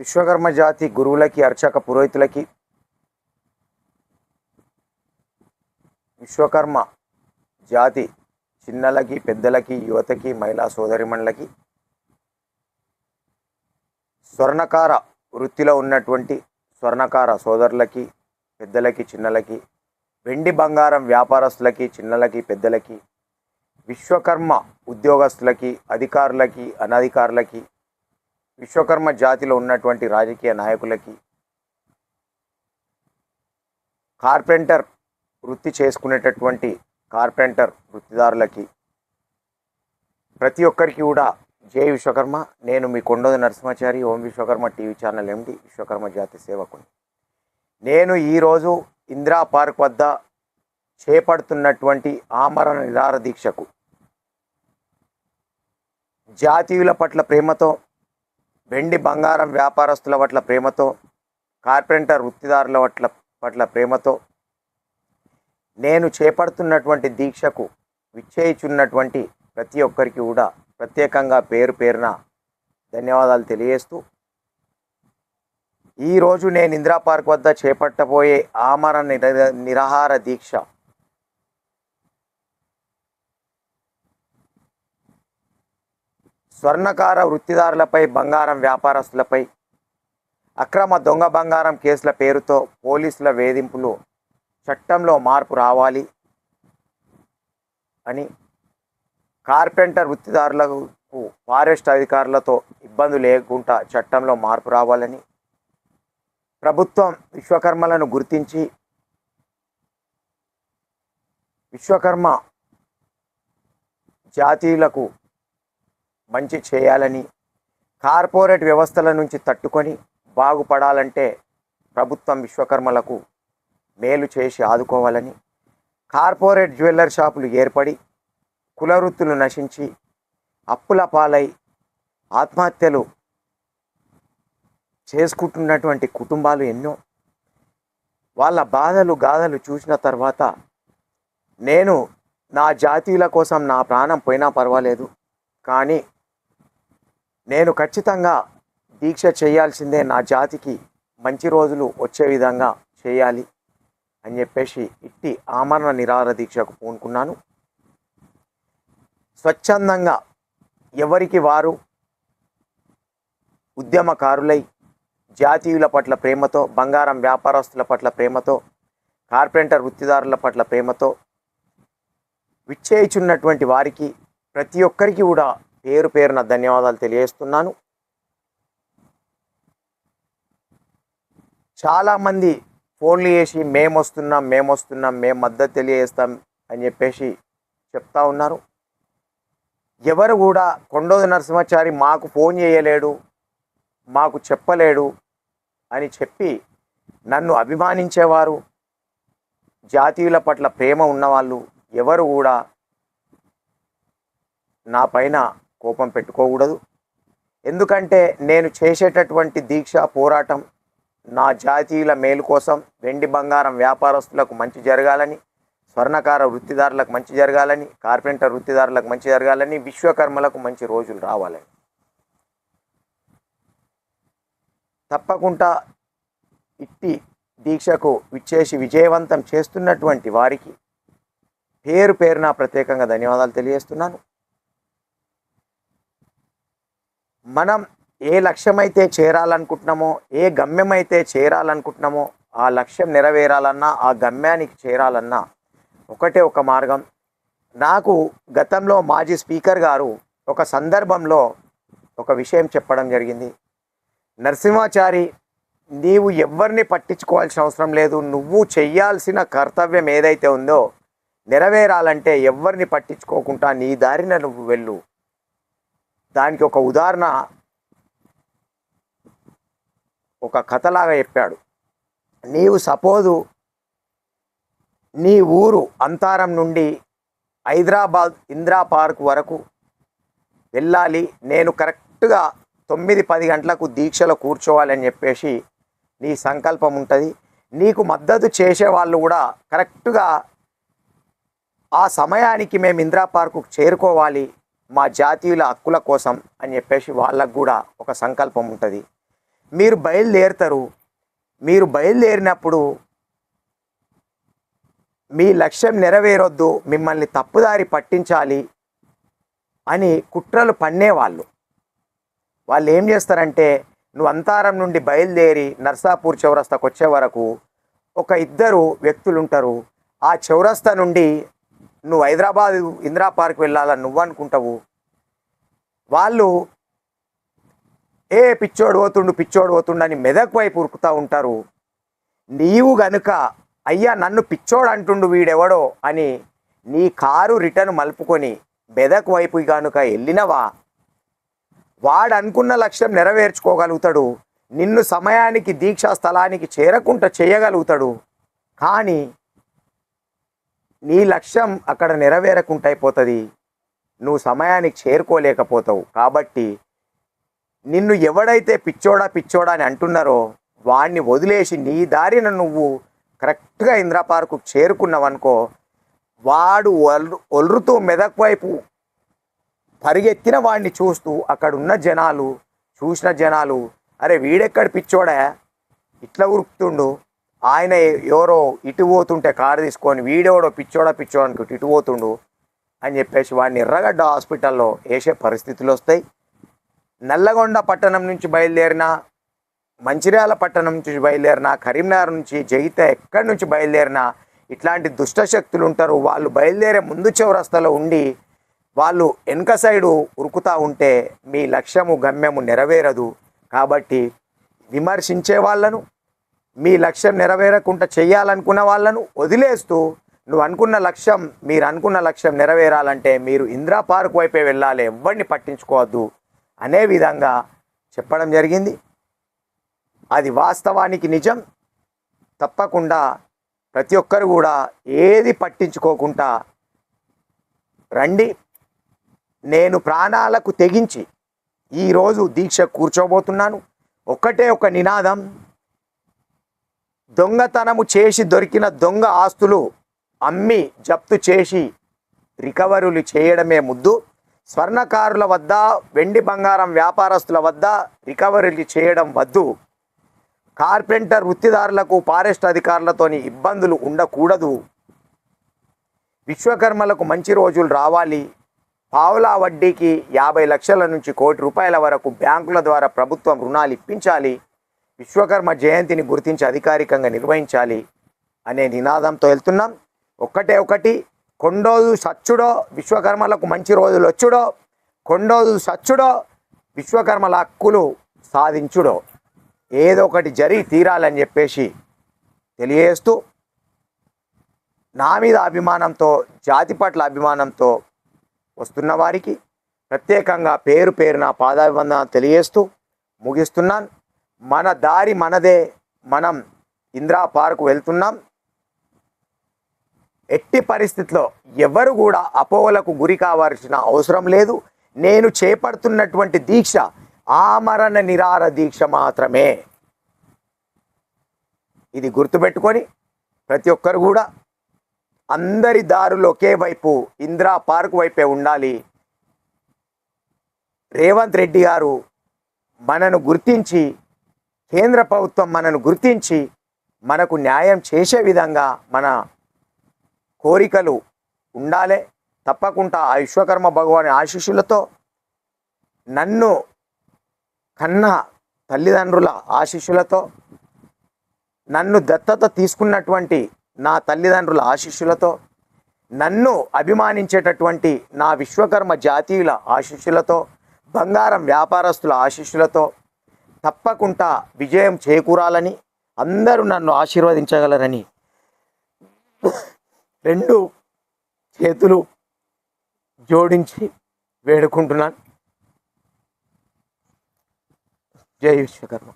విశ్వకర్మ జాతి గురువులకి అర్చక పురోహితులకి విశ్వకర్మ జాతి చిన్నలకి పెద్దలకి యువతకి మహిళా సోదరిమణులకి స్వర్ణకార వృత్తిలో ఉన్నటువంటి స్వర్ణకార సోదరులకి పెద్దలకి చిన్నలకి వెండి బంగారం వ్యాపారస్తులకి చిన్నలకి పెద్దలకి విశ్వకర్మ ఉద్యోగస్తులకి అధికారులకి అనధికారులకి విశ్వకర్మ జాతిలో ఉన్నటువంటి రాజకీయ నాయకులకి కార్పెంటర్ వృత్తి చేసుకునేటటువంటి కార్పెంటర్ వృత్తిదారులకి ప్రతి ఒక్కరికి కూడా జై విశ్వకర్మ. నేను మీ Kondodi Narasimhachari Om Vishwakarma TV channel MD Vishwakarma జాతి సేవకుని. నేను ఈరోజు ఇందిరా పార్క్ వద్ద చేపడుతున్నటువంటి ఆమరణ నిరార దీక్షకు జాతీయుల పట్ల ప్రేమతో వెండి బంగారం వ్యాపారస్తుల పట్ల ప్రేమతో కార్పెంటర్ వృత్తిదారుల పట్ల పట్ల ప్రేమతో నేను చేపడుతున్నటువంటి దీక్షకు విచ్చేయిచున్నటువంటి ప్రతి ఒక్కరికి కూడా ప్రత్యేకంగా పేరు పేరున ధన్యవాదాలు తెలియజేస్తూ ఈరోజు నేను ఇందిరా పార్క్ వద్ద చేపట్టబోయే ఆమరణ నిర నిరాహార దీక్ష స్వర్ణకార వృత్తిదారులపై బంగారం వ్యాపారస్తులపై అక్రమ దొంగ బంగారం కేసుల పేరుతో పోలీసుల వేధింపులు చట్టంలో మార్పు రావాలి అని కార్పెంటర్ వృత్తిదారులకు ఫారెస్ట్ అధికారులతో ఇబ్బంది లేకుండా చట్టంలో మార్పు రావాలని ప్రభుత్వం విశ్వకర్మలను గుర్తించి విశ్వకర్మ జాతీయులకు మంచి చేయాలని కార్పొరేట్ వ్యవస్థల నుంచి తట్టుకొని బాగుపడాలంటే ప్రభుత్వం విశ్వకర్మలకు మేలు చేసి ఆదుకోవాలని కార్పొరేట్ జ్యువెల్లర్ షాపులు ఏర్పడి కులవృత్తులు నశించి అప్పుల పాలై ఆత్మహత్యలు చేసుకుంటున్నటువంటి కుటుంబాలు ఎన్నో. వాళ్ళ బాధలు గాథలు చూసిన తర్వాత నేను నా జాతీయుల కోసం నా ప్రాణం పోయినా పర్వాలేదు. కానీ నేను ఖచ్చితంగా దీక్ష చేయాల్సిందే నా జాతికి మంచి రోజులు వచ్చే విధంగా చేయాలి అని చెప్పేసి ఇట్టి ఆమరణ నిరాహార దీక్షకు పూనుకున్నాను. స్వచ్ఛందంగా ఎవరికి వారు ఉద్యమకారులై జాతీయుల పట్ల ప్రేమతో బంగారం వ్యాపారస్తుల పట్ల ప్రేమతో కార్పెంటర్ వృత్తిదారుల పట్ల ప్రేమతో విచ్చేయిచున్నటువంటి వారికి ప్రతి ఒక్కరికి కూడా పేరు పేరున ధన్యవాదాలు తెలియజేస్తున్నాను. చాలామంది ఫోన్లు చేసి మేము వస్తున్నాం మేము వస్తున్నాం మేము మద్దతు తెలియజేస్తాం అని చెప్పేసి చెప్తా ఉన్నారు. ఎవరు కూడా కొండోది నరసింహాచారి మాకు ఫోన్ చేయలేడు మాకు చెప్పలేడు అని చెప్పి నన్ను అభిమానించేవారు జాతీయుల పట్ల ప్రేమ ఉన్నవాళ్ళు ఎవరు కూడా నా పైన కోపం పెట్టుకోకూడదు. ఎందుకంటే నేను చేసేటటువంటి దీక్ష పోరాటం నా జాతీయుల మేలు కోసం వెండి బంగారం వ్యాపారస్తులకు మంచి జరగాలని స్వర్ణకార వృత్తిదారులకు మంచి జరగాలని కార్పెంటర్ వృత్తిదారులకు మంచి జరగాలని విశ్వకర్మలకు మంచి రోజులు రావాలని. తప్పకుండా ఇట్టి దీక్షకు విచ్చేసి విజయవంతం చేస్తున్నటువంటి వారికి పేరు పేరున ప్రత్యేకంగా ధన్యవాదాలు తెలియజేస్తున్నాను. మనం ఏ లక్ష్యమైతే చేరాలనుకుంటున్నామో ఏ గమ్యమైతే చేరాలనుకుంటున్నామో ఆ లక్ష్యం నెరవేరాలన్నా ఆ గమ్యానికి చేరాలన్నా ఒకటే ఒక మార్గం. నాకు గతంలో మాజీ స్పీకర్ గారు ఒక సందర్భంలో ఒక విషయం చెప్పడం జరిగింది. నరసింహాచారి నీవు ఎవరిని పట్టించుకోవాల్సిన అవసరం లేదు. నువ్వు చేయాల్సిన కర్తవ్యం ఏదైతే ఉందో నెరవేరాలంటే ఎవరిని పట్టించుకోకుండా నీ దారిన నువ్వు వెళ్ళు. దానికి ఒక ఉదాహరణ ఒక కథలాగా చెప్పాడు. నీవు సపోజు నీ ఊరు అంతారం నుండి హైదరాబాద్ ఇందిరా పార్క్ వరకు వెళ్ళాలి. నేను కరెక్ట్గా తొమ్మిది పది గంటలకు దీక్షలో కూర్చోవాలని చెప్పేసి నీ సంకల్పం ఉంటుంది. నీకు మద్దతు చేసే వాళ్ళు కూడా కరెక్ట్గా ఆ సమయానికి మేము ఇందిరా పార్కు చేరుకోవాలి. మా జాతీయుల హక్కుల కోసం అని చెప్పేసి వాళ్ళకు కూడా ఒక సంకల్పం ఉంటుంది. మీరు బయలుదేరుతారు. మీరు బయలుదేరినప్పుడు మీ లక్ష్యం నెరవేరొద్దు మిమ్మల్ని తప్పుదారి పట్టించాలి అని కుట్రలు పన్నేవాళ్ళు. వాళ్ళు ఏం చేస్తారంటే నువ్వు అంతారం నుండి బయలుదేరి నర్సాపూర్ చౌరస్తాకు వచ్చే వరకు ఒక ఇద్దరు వ్యక్తులు ఉంటారు ఆ చౌరస్తా నుండి నువ్వు హైదరాబాద్ ఇందిరా పార్క్ వెళ్ళాలని నువ్వు అనుకుంటావు వాళ్ళు ఏ పిచ్చోడు పోతుండు పిచ్చోడు పోతుండు అని మెదక్ వైపు ఉరుకుతూ ఉంటారు. నీవు గనుక అయ్యా నన్ను పిచ్చోడు అంటుండు వీడెవడో అని నీ కారు రిటర్న్ మలుపుకొని మెదక్ వైపు గనుక వెళ్ళినవా? వాడు అనుకున్న లక్ష్యం నెరవేర్చుకోగలుగుతాడు. నిన్ను సమయానికి దీక్షా స్థలానికి చేరకుండా చేయగలుగుతాడు. కానీ నీ లక్ష్యం అక్కడ నెరవేరకుండా అయిపోతుంది నువ్వు సమయానికి చేరుకోలేకపోతావు. కాబట్టి నిన్ను ఎవడైతే పిచ్చోడా పిచ్చోడా అని అంటున్నారో వాడిని వదిలేసి నీ దారిన నువ్వు కరెక్ట్గా ఇందిరా పార్కు చేరుకున్నావనుకో వాడు ఒల్ ఒల్రుతూ మెదక్ వైపు పరిగెత్తిన వాడిని చూస్తూ అక్కడ ఉన్న జనాలు చూసిన జనాలు అరే వీడెక్కడ పిచ్చోడా? ఇట్లా ఉరుకుతుండు. ఆయన ఎవరో ఇటు పోతుంటే కారు తీసుకొని వీడెవడో పిచ్చోడా పిచ్చోడా అనుకుంటూ ఇటు పోతుండు అని చెప్పేసి వాడిని ఎర్రగడ్డ హాస్పిటల్లో వేసే పరిస్థితులు వస్తాయి. నల్లగొండ పట్టణం నుంచి బయలుదేరిన మంచిర్యాల పట్టణం నుంచి బయలుదేరిన కరీంనగర్ నుంచి జగిత ఎక్కడి నుంచి బయలుదేరినా ఇట్లాంటి దుష్టశక్తులు ఉంటారు. వాళ్ళు బయలుదేరే ముందు చివరస్తలో ఉండి వాళ్ళు వెనక సైడు ఉరుకుతా ఉంటే మీ లక్ష్యము గమ్యము నెరవేరదు. కాబట్టి విమర్శించే వాళ్ళను మీ లక్ష్యం నెరవేరకుండా చేయాలనుకున్న వాళ్ళను వదిలేస్తూ నువ్వు అనుకున్న లక్ష్యం మీరు అనుకున్న లక్ష్యం నెరవేరాలంటే మీరు ఇందిరా పార్క్ వైపే వెళ్ళాలి. ఎవరిని పట్టించుకోవద్దు అనే విధంగా చెప్పడం జరిగింది. అది వాస్తవానికి నిజం. తప్పకుండా ప్రతి ఒక్కరు కూడా ఏది పట్టించుకోకుండా రండి. నేను ప్రాణాలకు తెగించి ఈరోజు దీక్ష కూర్చోబోతున్నాను. ఒక్కటే ఒక నినాదం. దొంగతనము చేసి దొరికిన దొంగ ఆస్తులు అమ్మి జప్తు చేసి రికవరీలు చేయడమే ముద్దు. స్వర్ణకారుల వద్ద వెండి బంగారం వ్యాపారస్తుల వద్ద రికవరీలు చేయడం వద్దు. కార్పెంటర్ వృత్తిదారులకు ఫారెస్ట్ అధికారులతోని ఇబ్బందులు ఉండకూడదు. విశ్వకర్మలకు మంచి రోజులు రావాలి. పావులా వడ్డీకి యాభై లక్షల నుంచి కోటి రూపాయల వరకు బ్యాంకుల ద్వారా ప్రభుత్వం రుణాలు ఇప్పించాలి. విశ్వకర్మ జయంతిని గుర్తించి అధికారికంగా నిర్వహించాలి అనే నినాదంతో వెళ్తున్నాం. ఒక్కటే ఒకటి కొండోదు సచ్చుడో విశ్వకర్మలకు మంచి రోజులు వచ్చుడో కొండోదు సచ్చుడో విశ్వకర్మల హక్కులు సాధించుడో. ఏదో ఒకటి జరిగి తీరాలని చెప్పేసి తెలియజేస్తూ నా మీద అభిమానంతో జాతి పట్ల అభిమానంతో వస్తున్న వారికి ప్రత్యేకంగా పేరు పేరున పాదాభివందన తెలియజేస్తూ ముగిస్తున్నాను. మన దారి మనదే. మనం ఇందిరా పార్క్ వెళ్తున్నాం. ఎట్టి పరిస్థితిలో ఎవరు కూడా అపోహలకు గురి కావాల్సిన అవసరం లేదు. నేను చేపడుతున్నటువంటి దీక్ష ఆమరణ నిరార దీక్ష మాత్రమే. ఇది గుర్తుపెట్టుకొని ప్రతి ఒక్కరు కూడా అందరి దారులు ఒకే వైపు ఇందిరా పార్క్ వైపే ఉండాలి. రేవంత్ రెడ్డి గారు మనను గుర్తించి కేంద్ర ప్రభుత్వం మనను గుర్తించి మనకు న్యాయం చేసే విధంగా మన కోరికలు ఉండాలి. తప్పకుండా ఆ విశ్వకర్మ భగవాని ఆశీస్సులతో నన్ను కన్న తల్లిదండ్రుల ఆశీస్సులతో నన్ను దత్తత తీసుకున్నటువంటి నా తల్లిదండ్రుల ఆశీస్సులతో నన్ను అభిమానించేటటువంటి నా విశ్వకర్మ జాతీయుల ఆశీస్సులతో బంగారం వ్యాపారస్తుల ఆశీస్సులతో తప్పకుండా విజయం చేకూరాలని అందరూ నన్ను ఆశీర్వదించగలరని రెండు చేతులు జోడించి వేడుకుంటున్నాను. జై విశ్వకర్మ.